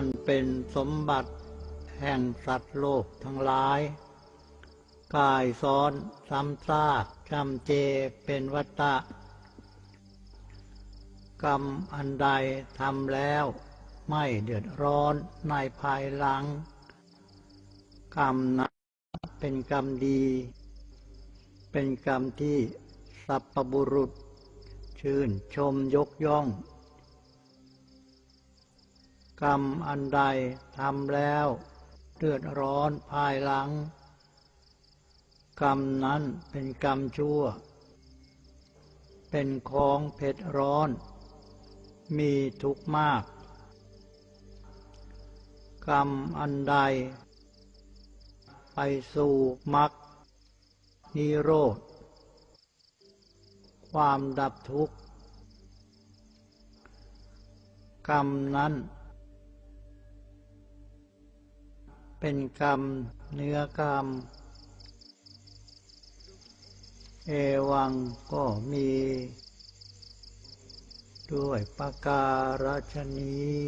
อันเป็นสมบัติแห่งสัตว์โลกทั้งหลาย กายซ้อนซ้ำซากจำเจเป็นวัตตะ กรรมอันใดทำแล้วไม่เดือดร้อนในภายหลัง กรรมนั้นเป็นกรรมดี เป็นกรรมที่สัพพบุรุษ ชื่นชมยกย่อง กรรมอันใดทำแล้ว เดือดร้อนภายหลัง กรรมนั้นเป็นกรรมชั่ว เป็นของเผ็ดร้อน มีทุกข์มาก กรรมอันใด ไปสู่มรรคนิโรธ ความดับทุกข์ กรรมนั้น เป็นกรรม เนื้อกรรม เอวังก็มี ด้วยประการฉนี้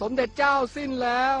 สมเด็จเจ้าสิ้นแล้ว